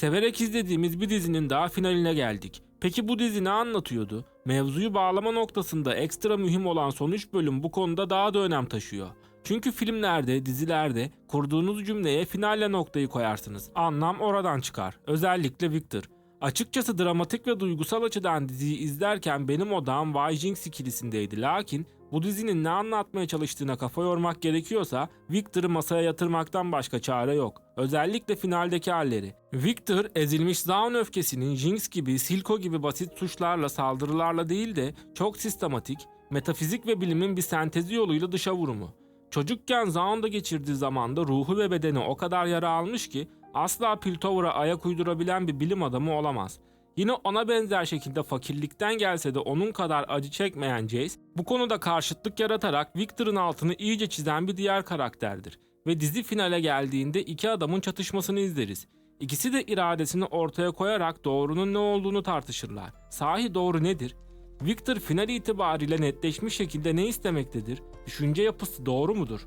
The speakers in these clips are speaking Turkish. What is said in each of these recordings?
Severek izlediğimiz bir dizinin daha finaline geldik. Peki bu dizi ne anlatıyordu? Mevzuyu bağlama noktasında ekstra mühim olan son 3 bölüm bu konuda daha da önem taşıyor. Çünkü filmlerde, dizilerde kurduğunuz cümleye finalle noktayı koyarsınız. Anlam oradan çıkar. Özellikle Victor. Açıkçası dramatik ve duygusal açıdan diziyi izlerken benim odağım Wai Jinx ikilisindeydi. Lakin bu dizinin ne anlatmaya çalıştığına kafa yormak gerekiyorsa Victor'ı masaya yatırmaktan başka çare yok. Özellikle finaldeki halleri. Victor ezilmiş Zaun öfkesinin Jinx gibi, Silco gibi basit suçlarla, saldırılarla değil de çok sistematik, metafizik ve bilimin bir sentezi yoluyla dışa vurumu. Çocukken Zaun'da geçirdiği zamanda ruhu ve bedeni o kadar yara almış ki asla Piltover'a ayak uydurabilen bir bilim adamı olamaz. Yine ona benzer şekilde fakirlikten gelse de onun kadar acı çekmeyen Jace, bu konuda karşıtlık yaratarak Victor'ın altını iyice çizen bir diğer karakterdir. Ve dizi finale geldiğinde iki adamın çatışmasını izleriz. İkisi de iradesini ortaya koyarak doğrunun ne olduğunu tartışırlar. Sahi doğru nedir? Victor final itibariyle netleşmiş şekilde ne istemektedir? Düşünce yapısı doğru mudur?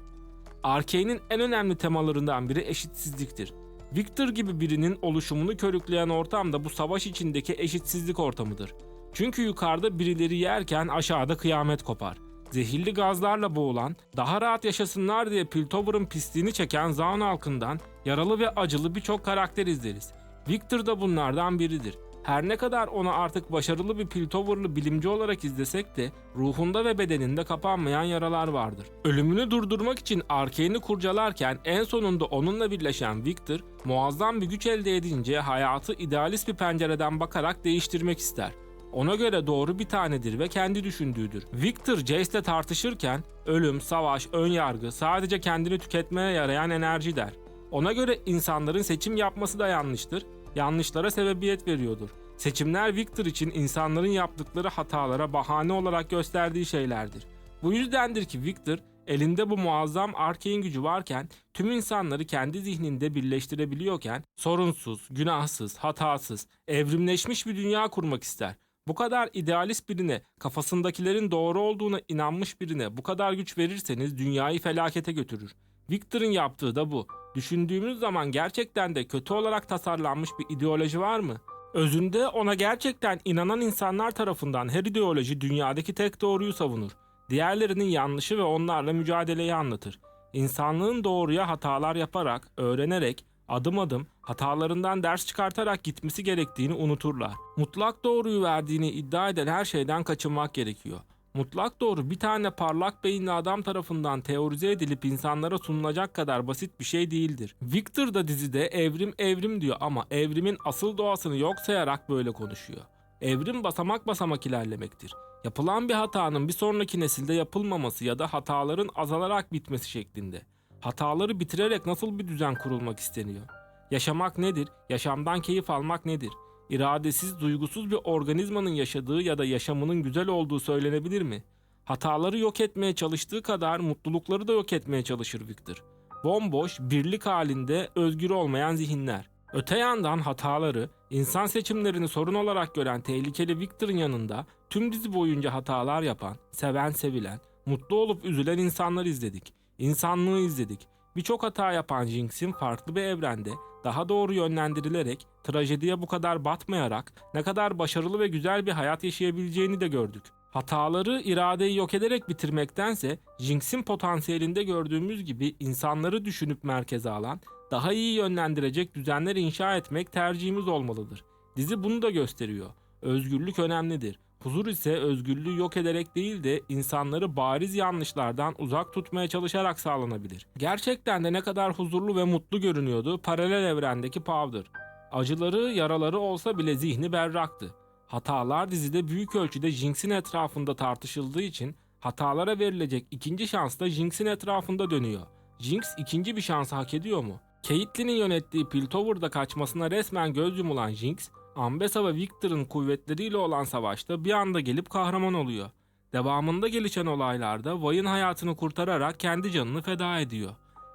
Arkane'in en önemli temalarından biri eşitsizliktir. Victor gibi birinin oluşumunu körükleyen ortam da bu savaş içindeki eşitsizlik ortamıdır. Çünkü yukarıda birileri yerken aşağıda kıyamet kopar. Zehirli gazlarla boğulan, daha rahat yaşasınlar diye Piltover'ın pisliğini çeken Zaun halkından yaralı ve acılı birçok karakter izleriz. Victor da bunlardan biridir. Her ne kadar onu artık başarılı bir Piltover'lı bilimci olarak izlesek de ruhunda ve bedeninde kapanmayan yaralar vardır. Ölümünü durdurmak için Arkane'i kurcalarken en sonunda onunla birleşen Victor muazzam bir güç elde edince hayatı idealist bir pencereden bakarak değiştirmek ister. Ona göre doğru bir tanedir ve kendi düşündüğüdür. Victor Jace'le tartışırken ölüm, savaş, ön yargı sadece kendini tüketmeye yarayan enerji der. Ona göre insanların seçim yapması da yanlıştır, yanlışlara sebebiyet veriyordur. Seçimler Victor için insanların yaptıkları hatalara bahane olarak gösterdiği şeylerdir. Bu yüzdendir ki Victor elinde bu muazzam arkein gücü varken tüm insanları kendi zihninde birleştirebiliyorken sorunsuz, günahsız, hatasız, evrimleşmiş bir dünya kurmak ister. Bu kadar idealist birine, kafasındakilerin doğru olduğuna inanmış birine bu kadar güç verirseniz dünyayı felakete götürür. Victor'ın yaptığı da bu. Düşündüğümüz zaman gerçekten de kötü olarak tasarlanmış bir ideoloji var mı? Özünde ona gerçekten inanan insanlar tarafından her ideoloji dünyadaki tek doğruyu savunur. Diğerlerinin yanlışı ve onlarla mücadeleyi anlatır. İnsanlığın doğruya hatalar yaparak, öğrenerek, adım adım hatalarından ders çıkartarak gitmesi gerektiğini unuturlar. Mutlak doğruyu verdiğini iddia eden her şeyden kaçınmak gerekiyor. Mutlak doğru bir tane parlak beyinli adam tarafından teorize edilip insanlara sunulacak kadar basit bir şey değildir. Victor da dizide evrim evrim diyor ama evrimin asıl doğasını yok sayarak böyle konuşuyor. Evrim basamak basamak ilerlemektir. Yapılan bir hatanın bir sonraki nesilde yapılmaması ya da hataların azalarak bitmesi şeklinde. Hataları bitirerek nasıl bir düzen kurulmak isteniyor? Yaşamak nedir? Yaşamdan keyif almak nedir? İradesiz, duygusuz bir organizmanın yaşadığı ya da yaşamının güzel olduğu söylenebilir mi? Hataları yok etmeye çalıştığı kadar mutlulukları da yok etmeye çalışır Victor. Bomboş, birlik halinde özgür olmayan zihinler. Öte yandan hataları, insan seçimlerini sorun olarak gören tehlikeli Victor'ın yanında tüm dizi boyunca hatalar yapan, seven sevilen, mutlu olup üzülen insanlar izledik. İnsanlığı izledik. Birçok hata yapan Jinx'in farklı bir evrende daha doğru yönlendirilerek trajediye bu kadar batmayarak ne kadar başarılı ve güzel bir hayat yaşayabileceğini de gördük. Hataları iradeyi yok ederek bitirmektense Jinx'in potansiyelinde gördüğümüz gibi insanları düşünüp merkeze alan, daha iyi yönlendirecek düzenler inşa etmek tercihimiz olmalıdır. Dizi bunu da gösteriyor. Özgürlük önemlidir. Huzur ise özgürlüğü yok ederek değil de insanları bariz yanlışlardan uzak tutmaya çalışarak sağlanabilir. Gerçekten de ne kadar huzurlu ve mutlu görünüyordu paralel evrendeki Powder. Acıları, yaraları olsa bile zihni berraktı. Hatalar dizide büyük ölçüde Jinx'in etrafında tartışıldığı için hatalara verilecek ikinci şans da Jinx'in etrafında dönüyor. Jinx ikinci bir şansı hak ediyor mu? Caitlyn'in yönettiği Piltover'da kaçmasına resmen göz yumulan Jinx, Ambessa ve Victor'ın kuvvetleriyle olan savaşta bir anda gelip kahraman oluyor. Devamında gelişen olaylarda Vay'ın hayatını kurtararak kendi canını feda ediyor.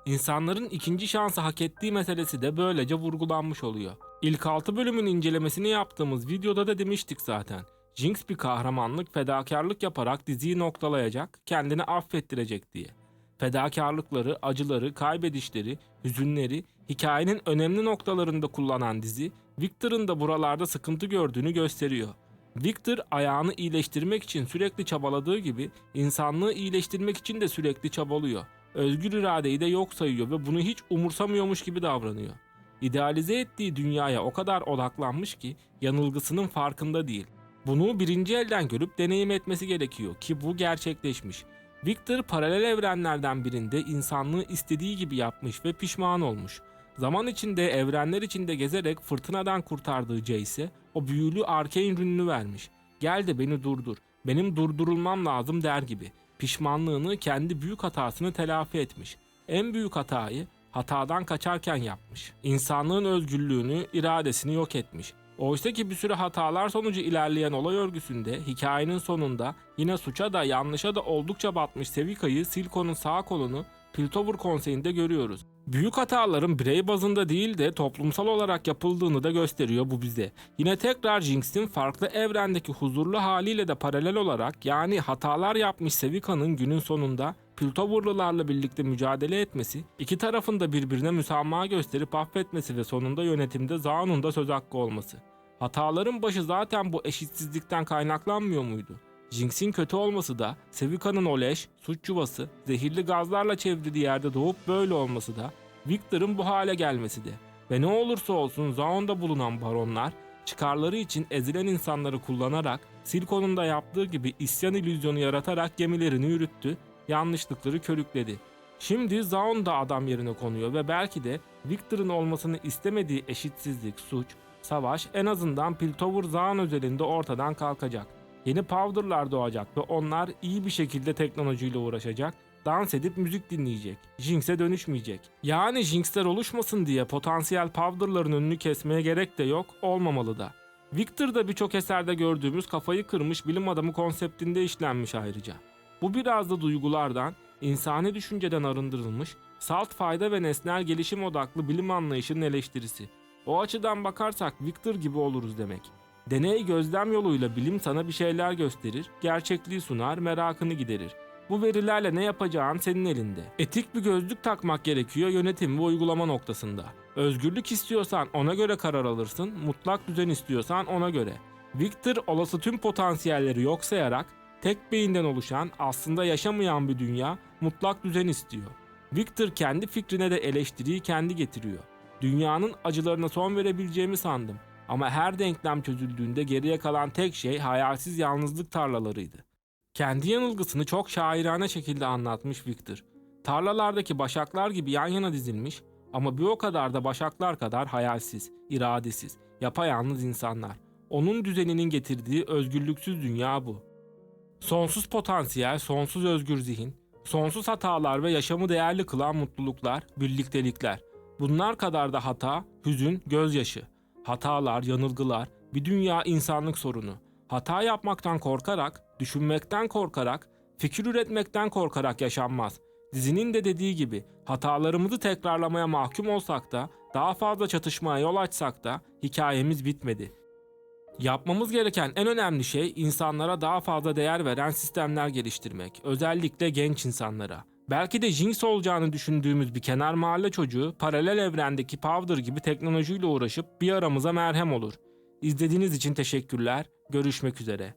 İnsanların ikinci şansı hak ettiği meselesi de böylece vurgulanmış oluyor. İlk 6 bölümün incelemesini yaptığımız videoda da demiştik zaten. Jinx bir kahramanlık, fedakarlık yaparak diziyi noktalayacak, kendini affettirecek diye. Fedakarlıkları, acıları, kaybedişleri, hüzünleri hikayenin önemli noktalarında kullanan dizi, Victor'ın da buralarda sıkıntı gördüğünü gösteriyor. Victor ayağını iyileştirmek için sürekli çabaladığı gibi insanlığı iyileştirmek için de sürekli çabalıyor. Özgür iradeyi de yok sayıyor ve bunu hiç umursamıyormuş gibi davranıyor. İdealize ettiği dünyaya o kadar odaklanmış ki yanılgısının farkında değil. Bunu birinci elden görüp deneyim etmesi gerekiyor ki bu gerçekleşmiş. Victor paralel evrenlerden birinde insanlığı istediği gibi yapmış ve pişman olmuş. Zaman içinde evrenler içinde gezerek fırtınadan kurtardığı Jace'e o büyülü arcane rününü vermiş. Gel de beni durdur. Benim durdurulmam lazım der gibi. Pişmanlığını kendi büyük hatasını telafi etmiş. En büyük hatayı hatadan kaçarken yapmış. İnsanlığın özgürlüğünü, iradesini yok etmiş. Oysa ki bir sürü hatalar sonucu ilerleyen olay örgüsünde hikayenin sonunda yine suça da yanlışa da oldukça batmış Sevika'yı Silco'nun sağ kolunu Piltover Konseyi'nde görüyoruz. Büyük hataların birey bazında değil de toplumsal olarak yapıldığını da gösteriyor bu bize. Yine tekrar Jinx'in farklı evrendeki huzurlu haliyle de paralel olarak yani hatalar yapmış Sevika'nın günün sonunda Piltoverlılarla birlikte mücadele etmesi, iki tarafın da birbirine müsamaha gösterip affetmesi ve sonunda yönetimde Zaun'un da söz hakkı olması. Hataların başı zaten bu eşitsizlikten kaynaklanmıyor muydu? Jinx'in kötü olması da, Sevika'nın o leş, suç yuvası, zehirli gazlarla çevrili yerde doğup böyle olması da, Victor'ın bu hale gelmesi de. Ve ne olursa olsun Zaun'da bulunan baronlar, çıkarları için ezilen insanları kullanarak, Silco'nun da yaptığı gibi isyan illüzyonu yaratarak gemilerini yürüttü, yanlışlıkları körükledi. Şimdi Zaun da adam yerine konuyor ve belki de Victor'ın olmasını istemediği eşitsizlik, suç, savaş en azından Piltover Zaun özelinde ortadan kalkacak. Yeni Powder'lar doğacak ve onlar iyi bir şekilde teknolojiyle uğraşacak, dans edip müzik dinleyecek. Jinx'e dönüşmeyecek. Yani Jinx'ler oluşmasın diye potansiyel Powder'ların önünü kesmeye gerek de yok, olmamalı da. Victor da birçok eserde gördüğümüz kafayı kırmış bilim adamı konseptinde işlenmiş ayrıca. Bu biraz da duygulardan, insani düşünceden arındırılmış, salt fayda ve nesnel gelişim odaklı bilim anlayışının eleştirisi. O açıdan bakarsak Victor gibi oluruz demek. Deney gözlem yoluyla bilim sana bir şeyler gösterir, gerçekliği sunar, merakını giderir. Bu verilerle ne yapacağın senin elinde. Etik bir gözlük takmak gerekiyor yönetim ve uygulama noktasında. Özgürlük istiyorsan ona göre karar alırsın, mutlak düzen istiyorsan ona göre. Victor olası tüm potansiyelleri yok sayarak tek beyinden oluşan aslında yaşamayan bir dünya mutlak düzen istiyor. Victor kendi fikrine de eleştiriyi kendi getiriyor. Dünyanın acılarına son verebileceğimi sandım. Ama her denklem çözüldüğünde geriye kalan tek şey hayalsiz yalnızlık tarlalarıydı. Kendi yanılgısını çok şairane şekilde anlatmış Victor. Tarlalardaki başaklar gibi yan yana dizilmiş ama bir o kadar da başaklar kadar hayalsiz, iradesiz, yapayalnız insanlar. Onun düzeninin getirdiği özgürlüksüz dünya bu. Sonsuz potansiyel, sonsuz özgür zihin, sonsuz hatalar ve yaşamı değerli kılan mutluluklar, birliktelikler. Bunlar kadar da hata, hüzün, gözyaşı. Hatalar, yanılgılar, bir dünya insanlık sorunu. Hata yapmaktan korkarak, düşünmekten korkarak, fikir üretmekten korkarak yaşanmaz. Dizinin de dediği gibi hatalarımızı tekrarlamaya mahkum olsak da, daha fazla çatışmaya yol açsak da hikayemiz bitmedi. Yapmamız gereken en önemli şey insanlara daha fazla değer veren sistemler geliştirmek. Özellikle genç insanlara. Belki de Jinx olacağını düşündüğümüz bir kenar mahalle çocuğu paralel evrendeki Powder gibi teknolojiyle uğraşıp bir aramıza merhem olur. İzlediğiniz için teşekkürler. Görüşmek üzere.